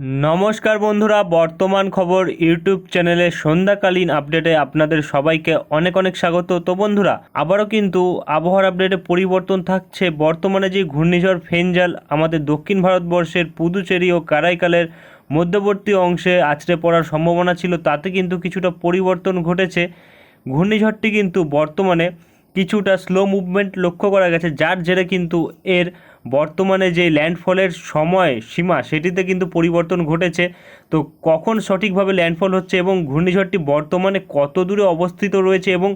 নমস্কার বন্ধুরা, বর্তমান খবর ইউটিউব চ্যানেলে সন্ধ্যাকালীন আপডেটে আপনাদের সবাইকে অনেক অনেক স্বাগত। তো বন্ধুরা, আবারও কিন্তু আবহাওয়ার আপডেটে পরিবর্তন থাকছে। বর্তমানে যে ঘূর্ণিঝড় ফেনজাল আমাদের দক্ষিণ ভারতবর্ষের পুদুচেরি ও কারাইকালের মধ্যবর্তী অংশে আছড়ে পড়ার সম্ভাবনা ছিল, তাতে কিন্তু কিছুটা পরিবর্তন ঘটেছে। ঘূর্ণিঝড়টি কিন্তু বর্তমানে কিছুটা স্লো মুভমেন্ট লক্ষ্য করা গেছে, যার জেরে কিন্তু এর বর্তমানে যে ল্যান্ডফলের সময় সীমা, সেটিতে কিন্তু পরিবর্তন ঘটেছে। তো কখন সঠিকভাবে ল্যান্ডফল হচ্ছে এবং ঘূর্ণিঝড়টি বর্তমানে কত দূরে অবস্থিত রয়েছে এবং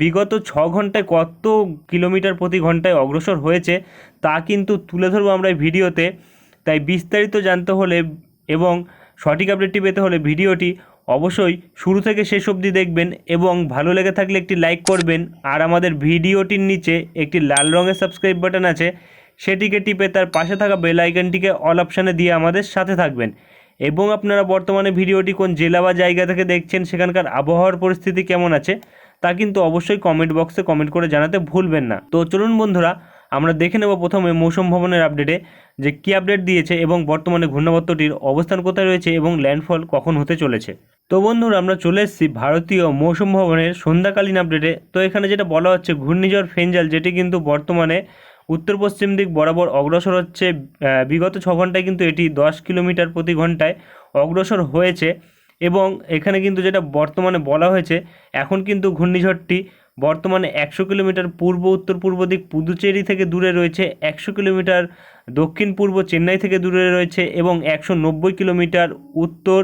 বিগত ছ ঘন্টায় কত কিলোমিটার প্রতি ঘন্টায় অগ্রসর হয়েছে, তা কিন্তু তুলে ধরবো আমরা এই ভিডিওতে। তাই বিস্তারিত জানতে হলে এবং সঠিক আপডেটটি পেতে হলে ভিডিওটি অবশ্যই শুরু থেকে শেষ অবধি দেখবেন এবং ভালো লেগে থাকলে একটি লাইক করবেন। আর আমাদের ভিডিওটির নিচে একটি লাল রঙের সাবস্ক্রাইব বাটন আছে সেটিকে টিপে তার পাশে থাকা বেল আইকনটিকে অল অপশানে দিয়ে আমাদের সাথে থাকবেন। এবং আপনারা বর্তমানে ভিডিওটি কোন জেলা বা জায়গা থেকে দেখছেন, সেখানকার আবহাওয়ার পরিস্থিতি কেমন আছে, তা কিন্তু অবশ্যই কমেন্ট বক্সে কমেন্ট করে জানাতে ভুলবেন না। তো চলুন বন্ধুরা, আমরা দেখে নেব প্রথমে মৌসুম ভবনের আপডেটে যে কী আপডেট দিয়েছে এবং বর্তমানে ঘূর্ণাবর্তটির অবস্থান কোথায় রয়েছে এবং ল্যান্ডফল কখন হতে চলেছে। তো বন্ধুরা, আমরা চলে এসেছি ভারতীয় মৌসুম ভবনের সন্ধ্যাকালীন আপডেটে তো এখানে যেটা বলা হচ্ছে, ঘূর্ণিঝড় ফেঞ্জাল, যেটি কিন্তু বর্তমানে উত্তর পশ্চিম দিক বরাবর অগ্রসর হচ্ছে বিগত ছ ঘন্টায় কিন্তু এটি দশ কিলোমিটার প্রতি ঘন্টায় অগ্রসর হয়েছে এবং এখানে কিন্তু যেটা বর্তমানে বলা হয়েছে, এখন কিন্তু ঘূর্ণিঝড়টি বর্তমানে একশো কিলোমিটার পূর্ব উত্তর পূর্ব দিক পুদুচেরি থেকে দূরে রয়েছে, একশো কিলোমিটার দক্ষিণ পূর্ব চেন্নাই থেকে দূরে রয়েছে এবং একশো নব্বই কিলোমিটার উত্তর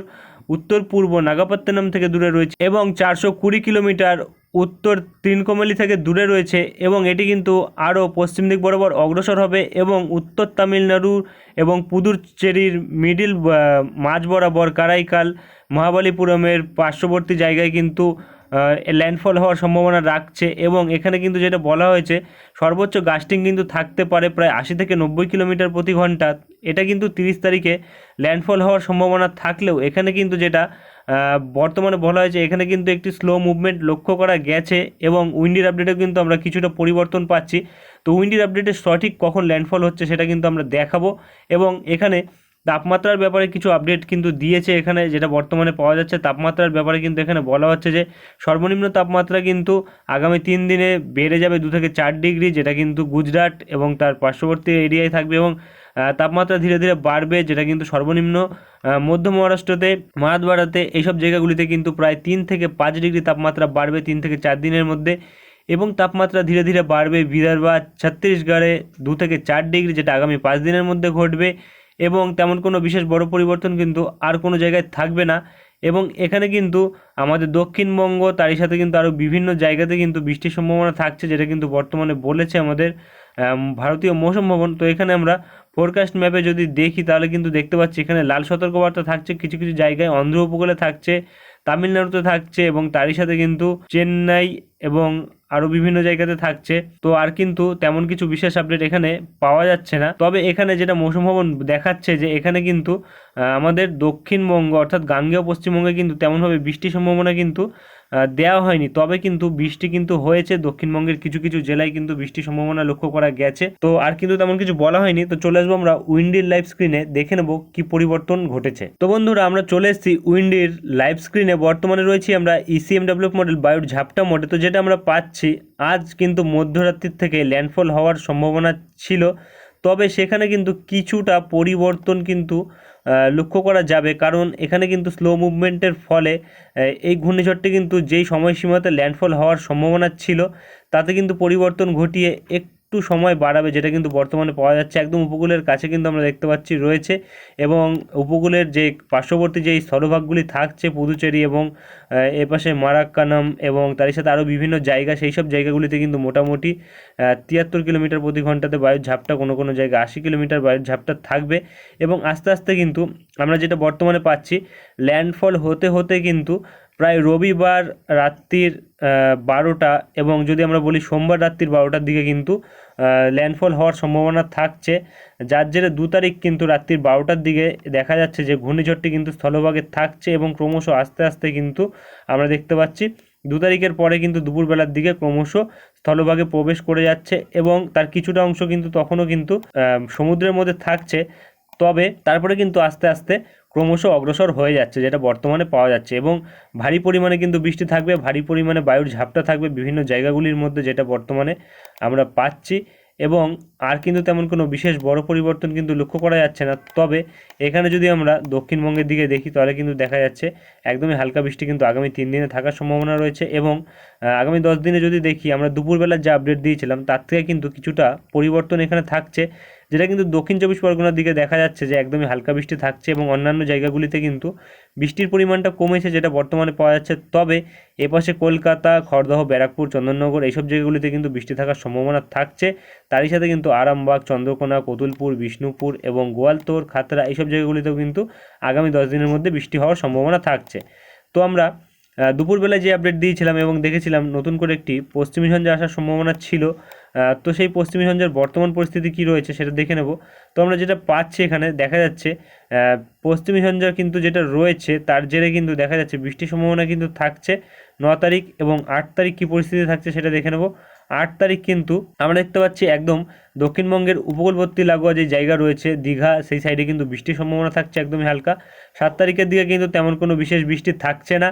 উত্তর পূর্ব নাগাপত্তনম থেকে দূরে রয়েছে এবং চারশো কুড়ি কিলোমিটার উত্তর তিনকোমালি থেকে দূরে রয়েছে এবং এটি কিন্তু আরও পশ্চিম দিক বরাবর অগ্রসর হবে এবং উত্তর তামিলনাড়ু এবং পুদুচেরির মিডিল মাঝ বরাবর কারাইকাল, মহাবালিপুরমের পার্শ্ববর্তী জায়গায় কিন্তু ল্যান্ডফল হওয়ার সম্ভাবনা রাখছে এবং এখানে কিন্তু যেটা বলা হয়েছে, সর্বোচ্চ গাস্টিং কিন্তু থাকতে পারে প্রায় আশি থেকে নব্বই কিলোমিটার প্রতি ঘণ্টা। এটা কিন্তু তিরিশ তারিখে ল্যান্ডফল হওয়ার সম্ভাবনা থাকলেও এখানে কিন্তু যেটা বর্তমানে বলা হয়েছে এখানে কিন্তু একটি স্লো মুভমেন্ট লক্ষ্য করা গেছে এবং উইন্ডির আপডেটেও কিন্তু আমরা কিছুটা পরিবর্তন পাচ্ছি। তো উইন্ডির আপডেটে সঠিক কখন ল্যান্ডফল হচ্ছে সেটা কিন্তু আমরা দেখাবো এবং এখানে তাপমাত্রার ব্যাপারে কিছু আপডেট কিন্তু দিয়েছে এখানে, যেটা বর্তমানে পাওয়া যাচ্ছে। তাপমাত্রার ব্যাপারে কিন্তু এখানে বলা হচ্ছে যে, সর্বনিম্ন তাপমাত্রা কিন্তু আগামী তিন দিনে বেড়ে যাবে দু থেকে চার ডিগ্রি, যেটা কিন্তু গুজরাট এবং তার পার্শ্ববর্তী এরিয়ায় থাকবে এবং তাপমাত্রা ধীরে ধীরে বাড়বে, যেটা কিন্তু সর্বনিম্ন মধ্য মহারাষ্ট্রতে মারাতবাড়াতে এইসব জায়গাগুলিতে কিন্তু প্রায় তিন থেকে পাঁচ ডিগ্রি তাপমাত্রা বাড়বে তিন থেকে চার দিনের মধ্যে এবং তাপমাত্রা ধীরে ধীরে বাড়বে বিদর্ভা, ছত্তিশগড়ে দু থেকে চার ডিগ্রি, যেটা আগামী পাঁচ দিনের মধ্যে ঘটবে। এবং তেমন কোনো বিশেষ বড় পরিবর্তন কিন্তু আর কোনো জায়গায় থাকবে না। এবং এখানে কিন্তু আমাদের দক্ষিণবঙ্গ, তারই সাথে কিন্তু আরও বিভিন্ন জায়গাতে কিন্তু বৃষ্টির সম্ভাবনা থাকছে, যেটা কিন্তু বর্তমানে বলেছে আমাদের ভারতীয় মৌসুম ভবন। তো এখানে আমরা ফোরকাস্ট ম্যাপে যদি দেখি, তাহলে কিন্তু দেখতে পাচ্ছি এখানে লাল সতর্কবার্তা থাকছে, কিছু কিছু জায়গায় অন্ধ্র উপকূলে থাকছে। তামিলনাড়ুতে থাকছে এবং তারই সাথে কিন্তু চেন্নাই এবং আরও বিভিন্ন জায়গাতে থাকছে। তো আর কিন্তু তেমন কিছু বিশেষ আপডেট এখানে পাওয়া যাচ্ছে না। তবে এখানে যেটা মৌসুম ভবন দেখাচ্ছে যে এখানে কিন্তু আমাদের দক্ষিণবঙ্গ অর্থাৎ গাঙ্গেয় পশ্চিমবঙ্গে কিন্তু তেমনভাবে বৃষ্টির সম্ভাবনা কিন্তু দেওয়া হয়নি। তবে কিন্তু বৃষ্টি কিন্তু হয়েছে। দক্ষিণবঙ্গের কিছু কিছু জেলায় কিন্তু বৃষ্টির সম্ভাবনা লক্ষ্য করা গেছে। তো আর কিন্তু তেমন কিছু বলা হয়নি। তো চলে আসব আমরা উইন্ডির লাইভ স্ক্রিনে। দেখে নেব কি পরিবর্তন ঘটেছে। তো বন্ধুরা, আমরা চলে এসেছি উইন্ডির লাইভ স্ক্রিনে। বর্তমানে রয়েছি আমরা ইসিএম ডেভেলপ মডেল বায়ুর ঝাপটা মোডে। তো যেটা আমরা পাচ্ছি, আজ কিন্তু মধ্যরাত্রির থেকে ল্যান্ডফল হওয়ার সম্ভাবনা ছিল। তবে সেখানে কিন্তু কিছুটা পরিবর্তন কিন্তু লক্ষ্য করা যাবে। কারণ এখানে কিন্তু স্লো মুভমেন্টের ফলে এই ঘূর্ণিঝড়টি কিন্তু যেই সময়সীমাতে ল্যান্ডফল হওয়ার সম্ভাবনা ছিল, তাতে কিন্তু পরিবর্তন ঘটিয়ে একটু সময় বাড়াবে, যেটা কিন্তু বর্তমানে পাওয়া যাচ্ছে। একদম উপকূলের কাছে কিন্তু আমরা দেখতে পাচ্ছি রয়েছে এবং উপকূলের যে পার্শ্ববর্তী যেই স্থলভাগগুলি থাকছে পুদুচেরি এবং এপাশে মারাক্কানাম এবং তারই সাথে আরও বিভিন্ন জায়গা, সেই সব জায়গাগুলিতে কিন্তু মোটামুটি তিয়াত্তর কিলোমিটার প্রতি ঘন্টাতে বায়ুর ঝাপটা কোনো কোনো জায়গায় আশি কিলোমিটার বায়ুর ঝাপটা থাকবে এবং আস্তে আস্তে কিন্তু আমরা যেটা বর্তমানে পাচ্ছি, ল্যান্ডফল হতে হতে কিন্তু প্রায় রবিবার রাত্রির বারোটা এবং যদি আমরা বলি সোমবার রাত্রির বারোটার দিকে কিন্তু ল্যান্ডফল হওয়ার সম্ভাবনা থাকছে। যার জেরে দু তারিখ কিন্তু রাত্রির বারোটার দিকে দেখা যাচ্ছে যে ঘূর্ণিঝড়টি কিন্তু স্থলভাগে থাকছে এবং ক্রমশ আস্তে আস্তে কিন্তু আমরা দেখতে পাচ্ছি। দু তারিখের পরে কিন্তু দুপুরবেলার দিকে ক্রমশ স্থলভাগে প্রবেশ করে যাচ্ছে এবং তার কিছুটা অংশ কিন্তু তখনও কিন্তু সমুদ্রের মধ্যে থাকছে। তবে তারপরে কিন্তু আস্তে আস্তে ক্রমশ অগ্রসর হয়ে যাচ্ছে, যেটা বর্তমানে পাওয়া যাচ্ছে এবং ভারী পরিমাণে কিন্তু বৃষ্টি থাকবে, ভারী পরিমাণে বায়ুর ঝাপটা থাকবে বিভিন্ন জায়গাগুলির মধ্যে যেটা বর্তমানে আমরা পাচ্ছি এবং আর কিন্তু তেমন কোনো বিশেষ বড় পরিবর্তন কিন্তু লক্ষ্য করা যাচ্ছে না। তবে এখানে যদি আমরা দক্ষিণবঙ্গের দিকে দেখি, তাহলে কিন্তু দেখা যাচ্ছে একদমই হালকা বৃষ্টি কিন্তু আগামী তিন দিনে থাকার সম্ভাবনা রয়েছে এবং আগামী দশ দিনে যদি দেখি, আমরা দুপুরবেলার যে আপডেট দিয়েছিলাম, তার থেকে কিন্তু কিছুটা পরিবর্তন এখানে থাকছে। যেটা কিন্তু দক্ষিণ চব্বিশ পরগনার দিকে দেখা যাচ্ছে যে একদমই হালকা বৃষ্টি থাকছে এবং অন্যান্য জায়গাগুলিতে কিন্তু বৃষ্টির পরিমাণটা কমেছে যেটা বর্তমানে পাওয়া যাচ্ছে। তবে এপাশে কলকাতা, খড়দহ, ব্যারাকপুর, চন্দননগর এইসব জায়গাগুলিতে কিন্তু বৃষ্টি থাকার সম্ভাবনা থাকছে। তারই সাথে কিন্তু আরামবাগ, চন্দ্রকোনা, কতুলপুর, বিষ্ণুপুর এবং গোয়ালতোর, খাতড়া এইসব জায়গাগুলিতেও কিন্তু আগামী দশ দিনের মধ্যে বৃষ্টি হওয়ার সম্ভাবনা থাকছে। তো আমরা দুপুরবেলায় যে আপডেট দিয়েছিলাম এবং দেখেছিলাম নতুন করে একটি পশ্চিমী ঝঞ্ঝা আসার সম্ভাবনা ছিল তো সেই পশ্চিমী ঝঞ্ঝার বর্তমান পরিস্থিতি কী রয়েছে সেটা দেখে নেব। তো আমরা যেটা পাচ্ছি এখানে, দেখা যাচ্ছে পশ্চিমী ঝঞ্ঝা কিন্তু যেটা রয়েছে তার জেরে কিন্তু দেখা যাচ্ছে বৃষ্টির সম্ভাবনা কিন্তু থাকছে। ন তারিখ এবং আট তারিখ কী পরিস্থিতি থাকছে সেটা দেখে নেব। আট তারিখ কিন্তু আমরা দেখতে পাচ্ছি একদম দক্ষিণবঙ্গের উপকূলবর্তী লাগোয়া যে জায়গা রয়েছে, দীঘা, সেই সাইডে কিন্তু বৃষ্টির সম্ভাবনা থাকছে একদমই হালকা। সাত তারিখের দিকে কিন্তু তেমন কোনো বিশেষ বৃষ্টি থাকছে না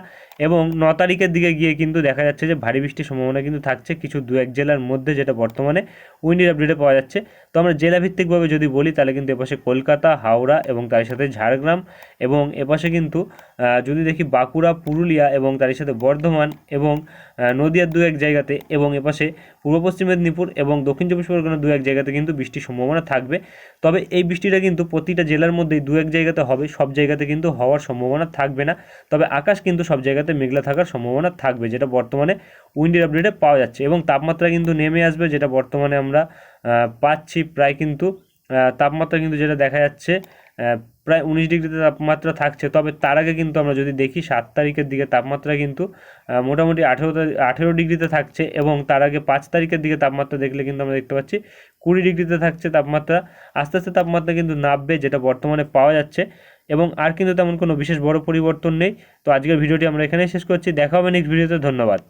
এবং ন তারিখের দিকে গিয়ে কিন্তু দেখা যাচ্ছে যে ভারী বৃষ্টির সম্ভাবনা কিন্তু থাকছে কিছু দু এক জেলার মধ্যে যেটা বর্তমানে উইন্ডির আপডেটে পাওয়া যাচ্ছে। তো আমরা জেলাভিত্তিকভাবে যদি বলি, তাহলে কিন্তু এপাশে কলকাতা, হাওড়া এবং তার সাথে ঝাড়গ্রাম এবং এপাশে কিন্তু যদি দেখি বাঁকুড়া, পুরুলিয়া এবং তার সাথে বর্ধমান এবং নদিয়ার দু এক জায়গাতে এবং এপাশে পূর্ব পশ্চিম মেদিনীপুর এবং দক্ষিণ চব্বিশ পরগনার দু এক জায়গাতে কিন্তু বৃষ্টির সম্ভাবনা থাকবে। তবে এই বৃষ্টিটা কিন্তু প্রতিটা জেলার মধ্যেই দু এক জায়গাতে হবে, সব জায়গাতে কিন্তু হওয়ার সম্ভাবনা থাকবে না। তবে আকাশ কিন্তু সব জায়গাতে মেঘলা থাকার সম্ভাবনা থাকবে, যেটা বর্তমানে উইন্ডের আপডেটে পাওয়া যাচ্ছে এবং তাপমাত্রা কিন্তু নেমে আসবে, যেটা বর্তমানে আমরা পাচ্ছি প্রায় কিন্তু তাপমাত্রা কিন্তু যেটা দেখা যাচ্ছে প্রায় উনিশ ডিগ্রিতে তাপমাত্রা থাকছে। তবে তার আগে কিন্তু আমরা যদি দেখি, সাত তারিখের দিকে তাপমাত্রা কিন্তু মোটামুটি আঠেরো আঠেরো ডিগ্রিতে থাকছে এবং তার আগে পাঁচ তারিখের দিকে তাপমাত্রা দেখলে কিন্তু আমরা দেখতে পাচ্ছি, কুড়ি ডিগ্রিতে থাকছে তাপমাত্রা। আস্তে আস্তে তাপমাত্রা কিন্তু নামবে, যেটা বর্তমানে পাওয়া যাচ্ছে। এবং আর কিন্তু তেমন কোনো বিশেষ বড় পরিবর্তন নেই। তো আজকের ভিডিওটি আমরা এখানেই শেষ করছি। দেখা হবে নেক্সট ভিডিওতে ধন্যবাদ।